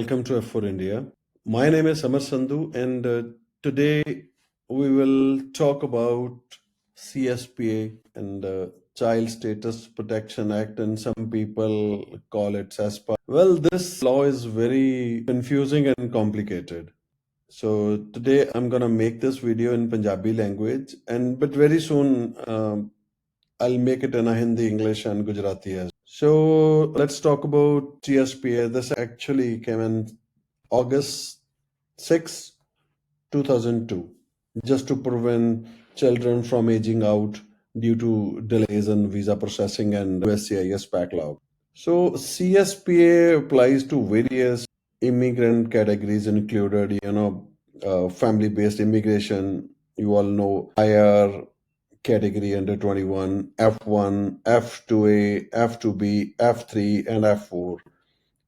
Welcome to F4 India. My name is Amar Sandhu, and uh, today we will talk about CSPA and uh, Child Status Protection Act, and some people call it CESPA. Well, this law is very confusing and complicated. So today I'm gonna make this video in Punjabi language, and but very soon um, I'll make it in a Hindi, English, and Gujarati as. So let's talk about TSPA. This actually came in August 6, 2002, just to prevent children from aging out due to delays in visa processing and USCIS backlog. So CSPA applies to various immigrant categories included, you know, uh, family-based immigration. You all know IR, category under 21, F1, F2A, F2B, F3, and F4.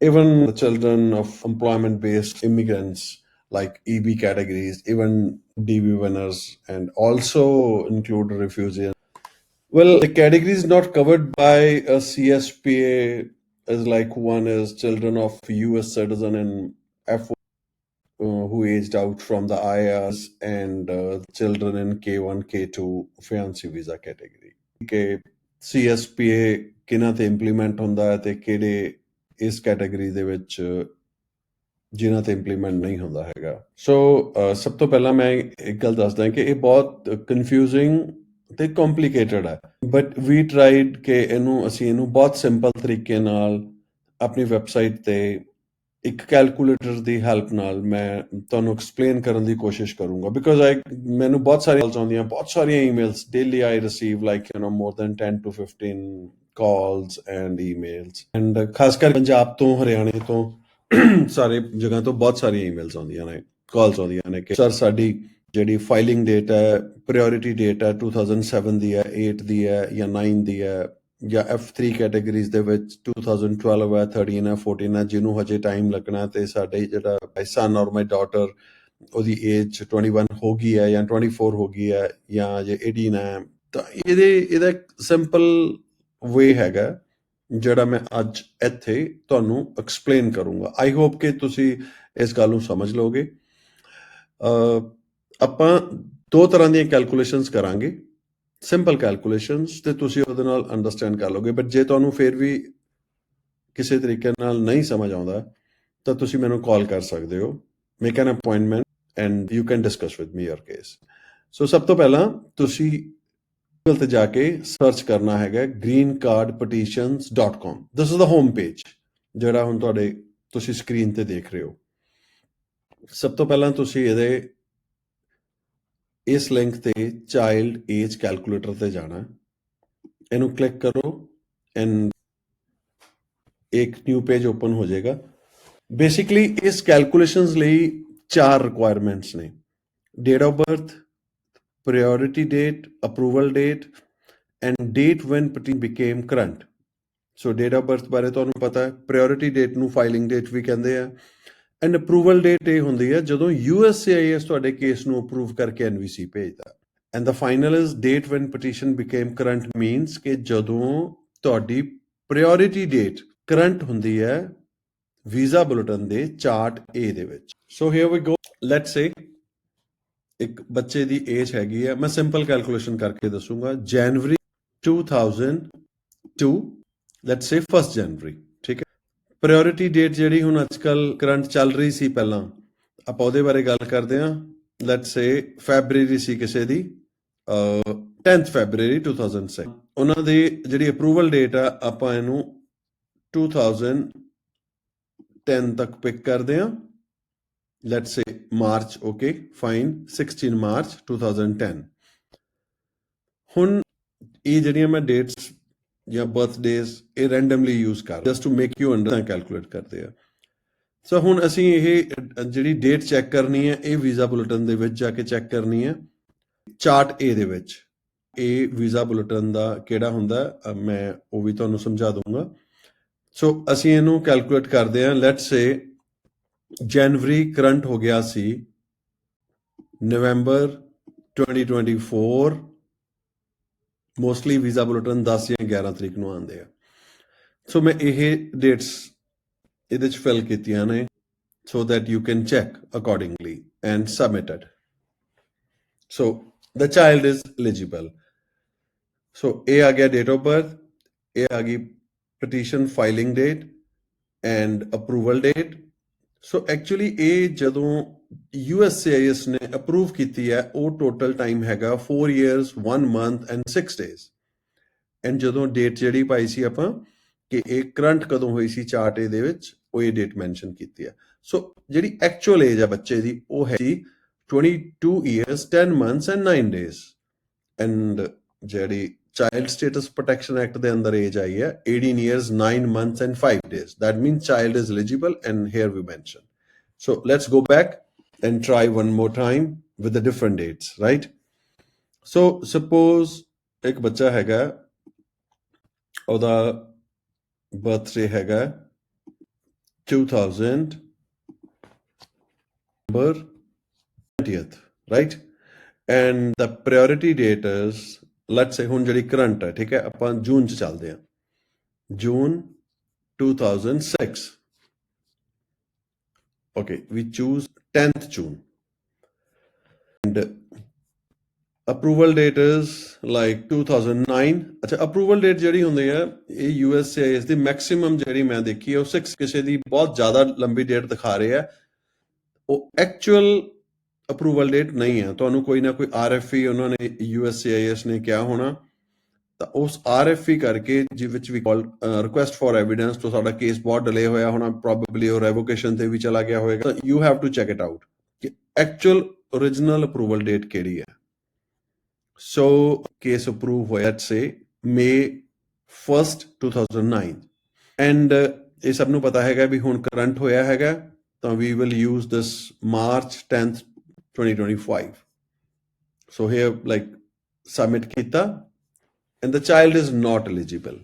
Even the children of employment based immigrants like EB categories, even DB winners, and also include refugees. Well, the categories not covered by a CSPA is like one is children of US citizen and F1 uh, Uh, who aged out from the IRs and uh, children in K1, K2 fiancé visa category. ਕਿ CSPA ਕਿਹਨਾਂ ਤੇ implement ਹੁੰਦਾ ਹੈ ਤੇ ਕਿਹੜੇ ਇਸ category ਦੇ ਵਿੱਚ ਜਿਨ੍ਹਾਂ ਤੇ ਇੰਪਲੀਮੈਂਟ ਨਹੀਂ ਹੁੰਦਾ ਹੈਗਾ ਸੋ uh, ਸਭ ਤੋਂ ਪਹਿਲਾਂ ਮੈਂ ਇੱਕ ਗੱਲ ਦੱਸਦਾ ਕਿ ਇਹ ਬਹੁਤ ਕਨਫਿਊਜ਼ਿੰਗ ਤੇ ਕੰਪਲਿਕੇਟਡ ਹੈ ਬਟ ਵੀ ਟ੍ਰਾਈਡ ਕਿ ਇਹਨੂੰ ਅਸੀਂ ਇਹਨੂੰ ਬਹੁਤ ਸਿੰਪਲ ਤਰੀਕੇ ਨਾਲ ਆਪਣੀ ਵੈਬਸਾਈਟ ਤੇ ਇੱਕ ਕੈਲਕੂਲੇਟਰ ਦੀ ਹੈਲਪ ਨਾਲ ਮੈਂ ਤੁਹਾਨੂੰ ਐਕਸਪਲੇਨ ਕਰਨ ਦੀ ਕੋਸ਼ਿਸ਼ ਕਰੂੰਗਾ ਬਿਕੋਜ਼ ਆਈ ਮੈਨੂੰ ਬਹੁਤ ਸਾਰੀਆਂ ਕਾਲਸ ਆਉਂਦੀਆਂ, ਬਹੁਤ ਸਾਰੀਆਂ emails daily I receive like you know more than 10 to 15 calls and emails and ਖਾਸ ਕਰ ਪੰਜਾਬ ਤੋਂ, ਹਰਿਆਣੇ ਤੋਂ, ਸਾਰੇ ਜਗ੍ਹਾ ਤੋਂ ਬਹੁਤ ਸਾਰੀਆਂ ਈਮੇਲਸ ਆਉਂਦੀਆਂ ਨੇ ਕਾਲਸ ਆਉਂਦੀਆਂ ਨੇ ਕਿ ਸਰ ਸਾਡੀ ਜਿਹੜੀ ਫਾਈਲਿੰਗ ਡੇਟ ਹੈ ਪ੍ਰਾਇੋਰਟੀ ਡੇਟ ਹੈ 2007 ਦੀ ਹੈ 8 ਦੀ ਹੈ ਜਾਂ 9 ਦੀ ਹੈ ਜਾਂ F3 ਕੈਟਾਗਰੀਜ਼ ਦੇ ਵਿੱਚ 2012 ਹੈ 13 ਹੈ 14 ਹੈ, ਜਿਹਨੂੰ ਹਜੇ ਟਾਈਮ ਲੱਗਣਾ ਤੇ ਸਾਡੇ ਜਿਹੜਾ my ਸਨ ਔਰ my daughter ਉਹਦੀ ਏਜ 21 ਹੋ ਗਈ ਹੈ ਜਾਂ 24 ਹੋ ਗਈ ਹੈ ਜਾਂ ਜੇ 18 ਹੈ, ਤਾਂ ਇਹਦੇ, ਇਹਦਾ ਇੱਕ ਸਿੰਪਲ ਵੇ ਹੈਗਾ, ਜਿਹੜਾ ਮੈਂ ਅੱਜ ਇੱਥੇ ਤੁਹਾਨੂੰ ਐਕਸਪਲੇਨ ਕਰੂੰਗਾ। ਆਈ ਹੋਪ ਕਿ ਤੁਸੀਂ ਇਸ ਗੱਲ ਨੂੰ ਸਮਝ ਲਓਗੇ ਆਪਾਂ ਦੋ ਤਰ੍ਹਾਂ ਦੀਆਂ ਕੈਲਕੂਲੇਸ਼ਨਸ ਕਰਾਂਗੇ। ਸਿੰਪਲ ਕੈਲਕੂਲੇਸ਼ਨਸ ਤੇ ਤੁਸੀਂ ਉਹਦੇ ਨਾਲ ਅੰਡਰਸਟੈਂਡ ਕਰ ਲਓਗੇ। ਬਟ ਜੇ ਤੁਹਾਨੂੰ ਫਿਰ ਵੀ ਕਿਸੇ ਤਰੀਕੇ ਨਾਲ ਨਹੀਂ ਸਮਝ ਆਉਂਦਾ, ਤਾਂ ਤੁਸੀਂ ਮੈਨੂੰ ਕਾਲ ਕਰ ਸਕਦੇ ਹੋ। Make an appointment and you can discuss with me your case so ਸਭ ਤੋਂ ਪਹਿਲਾਂ ਤੁਸੀਂ ਗੂਗਲ ਤੇ ਜਾ ਕੇ ਸਰਚ ਕਰਨਾ ਹੈਗਾ greencardpetitions.com this is the home page ਜਿਹੜਾ ਹੁਣ ਤੁਹਾਡੇ ਤੁਸੀਂ ਸਕਰੀਨ ਤੇ ਦੇਖ ਰਹੇ ਹੋ। ਸਭ ਤੋਂ ਪਹਿਲਾਂ ਤੁਸੀਂ ਇਹਦੇ ਇਸ ਲਿੰਕ ਤੇ ਚਾਈਲਡ ਏਜ ਕੈਲਕੂਲੇਟਰ ਤੇ ਜਾਣਾ ਇਹਨੂੰ ਕਲਿੱਕ ਕਰੋ ਐਂਡ ਇੱਕ ਨਿਊ ਪੇਜ ਓਪਨ ਹੋ ਜਾਏਗਾ। ਬੇਸਿਕਲੀ ਇਸ ਕੈਲਕੂਲੇਸ਼ਨਸ ਲਈ ਚਾਰ ਰਿਕੁਆਇਰਮੈਂਟਸ ਨੇ। Date of birth priority date approval date and date when PD become current so date of birth ਬਾਰੇ ਤੁਹਾਨੂੰ ਪਤਾ ਹੈ। ਪ੍ਰਾਇੋਰਟੀ ਡੇਟ ਨੂੰ ਫਾਈਲਿੰਗ ਡੇਟ ਵੀ ਕਹਿੰਦੇ ਆ। ਐਂਡ ਅਪਰੂਵਲ ਡੇਟ ਇਹ ਹੁੰਦੀ ਹੈ ਜਦੋਂ USCIS ਤੁਹਾਡੇ ਕੇਸ ਨੂੰ ਅਪਰੂਵ ਕਰਕੇ NVC ਭੇਜਦਾ and the final is date when petition became current means ਕਿ ਜਦੋਂ ਤੁਹਾਡੀ ਪ੍ਰਾਇੋਰਟੀ ਡੇਟ ਕਰੰਟ ਹੁੰਦੀ ਹੈ ਵੀਜ਼ਾ ਬੁਲੇਟਿਨ ਦੇ ਚਾਰਟ A ਦੇ ਵਿੱਚ। ਸੋ ਹੇਅਰ ਵੀ ਗੋ ਲੈਟਸ ਸੇ ਇੱਕ ਬੱਚੇ ਦੀ ਏਜ ਹੈਗੀ ਹੈ। ਮੈਂ ਸਿੰਪਲ ਕੈਲਕੂਲੇਸ਼ਨ ਕਰਕੇ ਦੱਸੂਗਾ। January 2002 let's say 1 January priority date ਜਿਹੜੀ ਹੁਣ ਅੱਜਕੱਲ ਕਰੰਟ ਚੱਲ ਰਹੀ ਸੀ ਪਹਿਲਾਂ, ਆਪਾਂ ਉਹਦੇ ਬਾਰੇ ਗੱਲ ਕਰਦੇ ਹਾਂ। ਲੈਟਸ ਸੇ ਫੈਬਰੂਅਰੀ ਸੀ ਕਿਸੇ ਦੀ 10th ਫੈਬਰੂਅਰੀ 2006 ਉਹਨਾਂ ਦੀ ਜਿਹੜੀ ਅਪਰੂਵਲ ਡੇਟ ਆ, ਆਪਾਂ ਇਹਨੂੰ 2010 ਤੱਕ ਪਿਕ ਕਰਦੇ ਹਾਂ। Let's say March okay fine 16 March 2010 ਹੁਣ ਇਹ ਜਿਹੜੀਆਂ ਮੈਂ ਡੇਟਸ ਜਾਂ ਬਰਥਡੇਜ਼, ਇਹ ਰੈਂਡਮਲੀ ਯੂਜ਼ ਕਰ just to make you understand calculate ਕਰਦੇ ਆ। ਸੋ ਹੁਣ ਅਸੀਂ ਇਹ ਜਿਹੜੀ ਡੇਟ ਚੈੱਕ ਕਰਨੀ ਹੈ, ਇਹ ਵੀਜ਼ਾ ਬੁਲੇਟਿਨ ਦੇ ਵਿੱਚ ਜਾ ਕੇ ਚੈੱਕ ਕਰਨੀ ਹੈ। ਚਾਰਟ A ਦੇ ਵਿੱਚ। ਇਹ ਵੀਜ਼ਾ ਬੁਲੇਟਿਨ ਦਾ ਕਿਹੜਾ ਹੁੰਦਾ ਮੈਂ ਉਹ ਵੀ ਤੁਹਾਨੂੰ ਸਮਝਾ ਦੂੰਗਾ ਸੋ ਅਸੀਂ ਇਹਨੂੰ ਕੈਲਕੂਲੇਟ ਕਰਦੇ ਹਾਂ। ਲੈਟਸ ਸੇ ਜਨਵਰੀ ਕਰੰਟ ਹੋ ਗਿਆ ਸੀ ਨਵੰਬਰ 2024 ਮੋਸਟਲੀ ਵੀਜ਼ਾ ਬੁਲੇਟਿਨ 10 ਜਾਂ 11 ਤਰੀਕ ਨੂੰ ਆਉਂਦੇ ਆ ਸੋ ਮੈਂ ਇਹ ਡੇਟਸ ਇਹਦੇ ਚ ਫਿਲ ਕੀਤੀਆਂ ਨੇ so that you can check accordingly and submit it. So the child is eligible. So A ਆ ਗਿਆ date of birth, A ਆ ਗਈ petition filing date and approval date. So actually ਇਹ ਜਦੋਂ USCIS ਨੇ ਅਪਰੂਵ ਕੀਤੀ ਹੈ, ਉਹ ਟੋਟਲ ਟਾਈਮ ਹੈਗਾ 4 years 1 month and 6 days and ਜਦੋਂ ਡੇਟ ਜਿਹੜੀ ਪਾਈ ਸੀ ਆਪਾਂ, ਕਿ ਇਹ ਕਰੰਟ ਕਦੋਂ ਹੋਈ ਸੀ ਚਾਰਟ ਦੇ ਵਿੱਚ, ਉਹ ਇਹ ਡੇਟ ਮੈਂਸ਼ਨ ਕੀਤੀ ਹੈ। ਸੋ ਜਿਹੜੀ ਐਕਚੁਅਲ ਏਜ ਆ ਬੱਚੇ ਦੀ, ਉਹ ਹੈ ਜੀ 22 years 10 months and 9 days and ਜਿਹੜੀ ਚਾਈਲਡ ਸਟੇਟਸ ਪ੍ਰੋਟੈਕਸ਼ਨ ਐਕਟ ਦੇ ਅੰਦਰ ਏਜ ਆਈ ਹੈ 18 years 9 months and 5 days that means child is eligible and here we mention so let's go back and try one more time with the different dates right so suppose ਇੱਕ ਬੱਚਾ ਹੈਗਾ ਉਹਦਾ birthday ਹੈਗਾ 2000 November 20th right and the priority date is let's say ਹੁਣ ਜਿਹੜੀ current ਹੈ ਠੀਕ ਹੈ ਆਪਾਂ ਜੂਨ ਚ ਚੱਲਦੇ ਹਾਂ June 2006 okay we choose 10th june and approval date is like 2009 ਅੱਛਾ approval date ਜਿਹੜੀ ਹੁੰਦੀ ਹੈ ਇਹ USCIS ਦੀ maximum ਜਿਹੜੀ ਮੈਂ ਦੇਖੀ ਹੈ ਉਹ 6 ਕਿਸੇ ਦੀ ਬਹੁਤ ਜ਼ਿਆਦਾ ਲੰਬੀ ਡੇਟ ਦਿਖਾ ਰਹੀ ਹੈ ਉਹ ਐਕਚੁਅਲ ਅਪਰੂਵਲ ਡੇਟ ਨਹੀਂ ਹੈ। ਤੁਹਾਨੂੰ ਕੋਈ ਨਾ ਕੋਈ ਆਰਐਫਈ ਉਹਨਾਂ ਨੇ USCIS ਨੇ ਕਿਹਾ ਹੋਣਾ। ਤਾਂ ਉਸ ਆਰਐਫਈ ਕਰਕੇ ਜਿ ਵਿੱਚ we call request for evidence ਤੋਂ ਸਾਡਾ ਕੇਸ ਬਹੁਤ ਡਿਲੇ ਹੋਇਆ ਹੋਣਾ। ਪ੍ਰੋਬੇਬਲੀ ਉਹ ਰੈਵੋਕੇਸ਼ਨ ਤੇ ਵੀ ਚਲਾ ਗਿਆ ਹੋਵੇਗਾ। You have to check it out ਕਿ ਐਕਚੁਅਲ origignal ਅਪਰੂਵਲ ਡੇਟ ਕਿਹੜੀ ਹੈ। ਸੋ ਕੇਸ ਅਪਰੂਵ ਹੋਇਆ ਸੇ ਮੇ 1st 2009 ਐਂਡ ਇਹ ਸਭ ਨੂੰ ਪਤਾ ਹੈਗਾ ਵੀ ਹੁਣ ਕਰੰਟ ਹੋਇਆ ਹੈਗਾ। ਤਾਂ we will use this March 10th 2025 so here like submit kita and the child is not eligible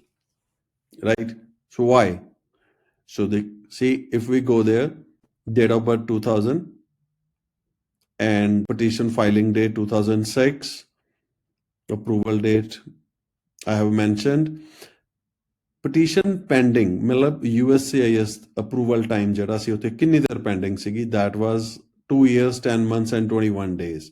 right so why so they see if we go there date of birth 2000 and petition filing date 2006 approval date i have mentioned petition pending ਮਤਲਬ USCIS approval time ਜਿਹੜਾ ਸੀ ਉੱਥੇ ਕਿੰਨੀ ਦੇਰ pending ਸੀਗੀ that was two years, 10 months, and 21 days.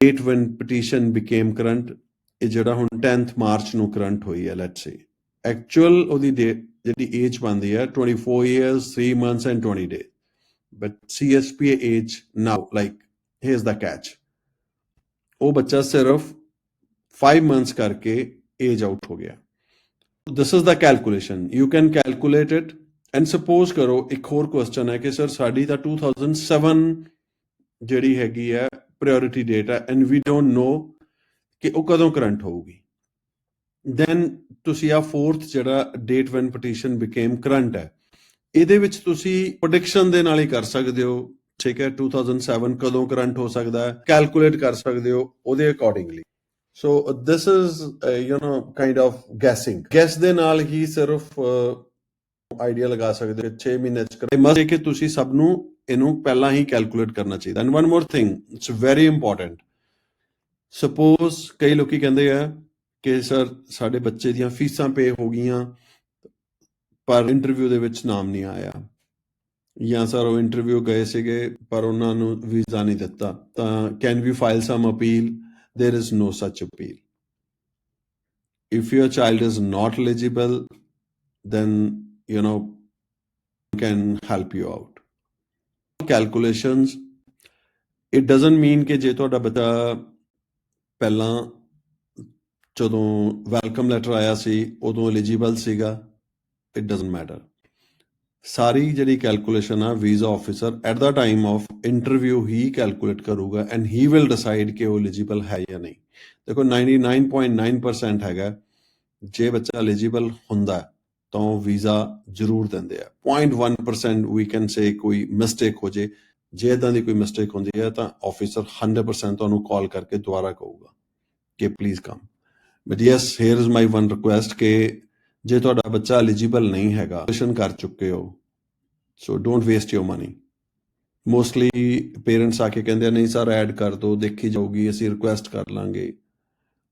Date when petition became current ਇਹ ਜਿਹੜਾ ਹੁਣ 10th March ਨੂੰ ਕਰੰਟ ਹੋਈ ਹੈ ਲੈਟਸ ਸੇ ਐਕਚੁਅਲ ਉਹਦੀ ਜਿਹੜੀ ਏਜ ਬੰਦੀ ਹੈ 24 years 3 months and 20 days but CSP age now like here is the catch ਉਹ ਬੱਚਾ ਸਿਰਫ 5 ਮੰਥਸ ਕਰਕੇ ਏਜ ਆਊਟ ਹੋ ਗਿਆ this is the calculation you can calculate it and suppose ਕਰੋ, ਇੱਕ ਹੋਰ ਕੁਐਸਚਨ ਹੈ ਕਿ ਸਰ ਸਾਡੀ ਤਾਂ 2007 ਜਿਹੜੀ ਹੈਗੀ ਹੈ ਪ੍ਰਾਇੋਰਟੀ ਡੇਟ ਹੈ ਐਂਡ ਵੀ ਡੋਨਟ ਨੋ ਕਿ ਉਹ ਕਦੋਂ ਕਰੰਟ ਹੋਊਗੀ। ਦੈਨ ਤੁਸੀਂ ਆ ਫੋਰਥ ਜਿਹੜਾ date when petition became current ਹੈ, ਇਹਦੇ ਵਿੱਚ ਤੁਸੀਂ ਪ੍ਰੈਡਿਕਸ਼ਨ ਦੇ ਨਾਲ ਹੀ ਕਰ ਸਕਦੇ ਹੋ, ਠੀਕ ਹੈ 2007 ਕਦੋਂ ਕਰੰਟ ਹੋ ਸਕਦਾ ਹੈ ਕੈਲਕੂਲੇਟ ਕਰ ਸਕਦੇ ਹੋ ਉਹਦੇ accordingly so this is you know kind of guessing guess ਦੇ ਨਾਲ ਹੀ ਸਿਰਫ ਆਈਡੀਆ ਲਗਾ ਸਕਦੇ ਹੋ 6 ਮਹੀਨੇ ਚ ਕਰੇ। ਮਸਟ ਕਿ ਤੁਸੀਂ ਸਭ ਨੂੰ ਇਹਨੂੰ ਪਹਿਲਾਂ ਹੀ ਕੈਲਕੂਲੇਟ ਕਰਨਾ ਚਾਹੀਦਾ। And one more thing it's very important suppose ਕਈ ਲੋਕੀ ਕਹਿੰਦੇ ਆ ਕਿ ਸਰ ਸਾਡੇ ਬੱਚੇ ਦੀਆਂ ਫੀਸਾਂ ਪੇ ਹੋ ਗਈਆਂ ਪਰ ਇੰਟਰਵਿਊ ਦੇ ਵਿੱਚ ਨਾਮ ਨਹੀਂ ਆਇਆ। ਜਾਂ ਸਰ ਉਹ ਇੰਟਰਵਿਊ ਗਏ ਸੀਗੇ ਪਰ ਉਹਨਾਂ ਨੂੰ ਵੀਜ਼ਾ ਨਹੀਂ ਦਿੱਤਾ। ਤਾਂ can we file some appeal there is no such appeal. If your child is not eligible, then you know, can help you out. Calculations. It doesn't mean ਕਿ ਜੇ ਤੁਹਾਡਾ ਬੱਚਾ ਪਹਿਲਾਂ ਜਦੋਂ ਵੈਲਕਮ ਲੈਟਰ ਆਇਆ ਸੀ ਉਦੋਂ ਐਲੀਜੀਬਲ ਸੀਗਾ ਇਟ ਡਸਨਟ ਮੈਟਰ ਸਾਰੀ ਜਿਹੜੀ ਕੈਲਕੂਲੇਸ਼ਨ ਆ visa officer at the time of interview he calculate ਕਰੂਗਾ ਐਂਡ ਹੀ ਵਿਲ ਡਿਸਾਈਡ ਕਿ ਉਹ ਐਲੀਜੀਬਲ ਹੈ ਜਾਂ ਨਹੀਂ ਦੇਖੋ 99.9% ਹੈਗਾ ਜੇ ਬੱਚਾ ਐਲੀਜੀਬਲ ਹੁੰਦਾ ਤਾਂ ਉਹ ਵੀਜ਼ਾ ਜ਼ਰੂਰ ਦਿੰਦੇ ਆ। 0.1% ਵੀ ਕੈਨ ਸੇ ਕੋਈ ਮਿਸਟੇਕ ਹੋ ਜੇ ਜੇ ਇਦਾਂ ਦੀ ਕੋਈ ਮਿਸਟੇਕ ਹੁੰਦੀ ਹੈ ਤਾਂ ਆਫੀਸਰ 100% ਤੁਹਾਨੂੰ ਕਾਲ ਕਰਕੇ ਦੁਬਾਰਾ ਕਹੂਗਾ ਕਿ please come but yes here is my one request ਕਿ ਜੇ ਤੁਹਾਡਾ ਬੱਚਾ ਐਲੀਜੀਬਲ ਨਹੀਂ ਹੈਗਾ ਐਪਲੀਕੇਸ਼ਨ ਕਰ ਚੁੱਕੇ ਹੋ so don't waste your money mostly parents ਆ ਕੇ ਕਹਿੰਦੇ ਨਹੀਂ ਸਰ ਐਡ ਕਰ ਦਿਓ ਦੇਖੀ ਜਾਊਗੀ, ਅਸੀਂ ਰਿਕੁਐਸਟ ਕਰ ਲਾਂਗੇ।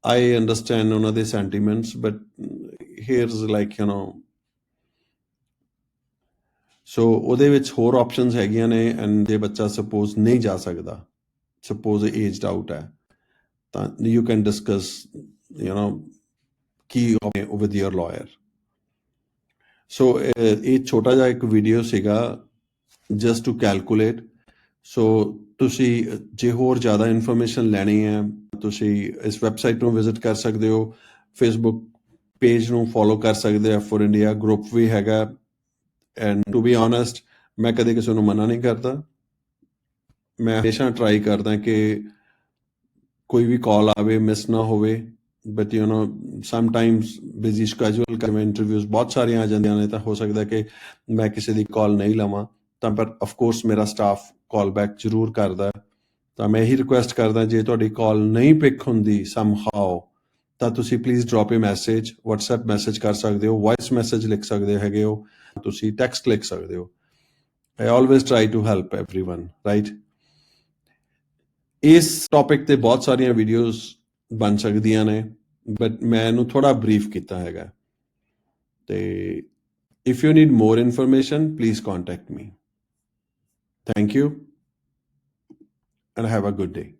ਆਈ ਅੰਡਰਸਟੈਂਡ ਉਹਨਾਂ ਦੇ sentiments but here is like you know so ਉਹਦੇ ਵਿੱਚ ਹੋਰ ਆਪਸ਼ਨਸ ਹੈਗੀਆਂ ਨੇ ਐਂਡ ਜੇ ਬੱਚਾ ਸਪੋਜ਼ ਨਹੀਂ ਜਾ ਸਕਦਾ ਸਪੋਜ਼ ਏਜਡ ਆਊਟ ਹੈ, ਤਾਂ you can discuss you know Ki with your lawyer so ਇਹ ਛੋਟਾ ਜਿਹਾ ਇੱਕ ਵੀਡੀਓ ਸੀਗਾ ਜਸਟ ਟੂ ਕੈਲਕੂਲੇਟ ਸੋ ਤੁਸੀਂ ਜੇ ਹੋਰ ਜ਼ਿਆਦਾ ਇਨਫੋਰਮੇਸ਼ਨ ਲੈਣੀ ਹੈ, ਤੁਸੀਂ ਇਸ ਵੈਬਸਾਈਟ ਨੂੰ ਵਿਜ਼ਿਟ ਕਰ ਸਕਦੇ ਹੋ ਫੇਸਬੁੱਕ ਪੇਜ ਨੂੰ ਫੋਲੋ ਕਰ ਸਕਦੇ ਹੋ ਫੋਰ ਇੰਡੀਆ ਗਰੁੱਪ ਵੀ ਹੈਗਾ ਐਂਡ ਟੂ ਬੀ ਓਨੈਸਟ ਮੈਂ ਕਦੇ ਕਿਸੇ ਨੂੰ ਮਨਾ ਨਹੀਂ ਕਰਦਾ। ਮੈਂ ਹਮੇਸ਼ਾ ਟਰਾਈ ਕਰਦਾ ਕਿ ਕੋਈ ਵੀ ਕਾਲ ਆਵੇ ਮਿਸ ਨਾ ਹੋਵੇ। But you know sometimes busy schedule ਕਰ ਮੈਂ ਇੰਟਰਵਿਊਜ਼ ਬਹੁਤ ਸਾਰੀਆਂ ਆ ਜਾਂਦੀਆਂ ਨੇ, ਤਾਂ ਹੋ ਸਕਦਾ ਕਿ ਮੈਂ ਕਿਸੇ ਦੀ ਕਾਲ ਨਹੀਂ ਲਵਾਂ। ਤਾਂ ਪਰ ਆਫ ਕੋਰਸ ਮੇਰਾ ਸਟਾਫ ਕਾਲ ਬੈਕ ਜ਼ਰੂਰ ਕਰਦਾ। ਤਾਂ ਮੈਂ ਇਹੀ ਰਿਕੁਐਸਟ ਕਰਦਾ, ਜੇ ਤੁਹਾਡੀ ਕਾਲ ਨਹੀਂ ਪਿਕ ਹੁੰਦੀ ਸਮ ਹਾਓ ਤਾਂ ਤੁਸੀਂ please drop a message WhatsApp message ਕਰ ਸਕਦੇ ਹੋ ਵੌਇਸ ਮੈਸੇਜ ਲਿਖ ਸਕਦੇ ਹੈਗੇ ਹੋ। ਤੁਸੀਂ ਟੈਕਸਟ ਲਿਖ ਸਕਦੇ ਹੋ I always try to help everyone right ਇਸ ਟੌਪਿਕ ਤੇ ਬਹੁਤ ਸਾਰੀਆਂ ਵੀਡੀਓਜ਼ ਬਣ ਸਕਦੀਆਂ ਨੇ ਬਟ ਮੈਂ ਇਹਨੂੰ ਥੋੜਾ ਬਰੀਫ ਕੀਤਾ ਹੈਗਾ ਤੇ if you need more information please contact me thank you and have a good day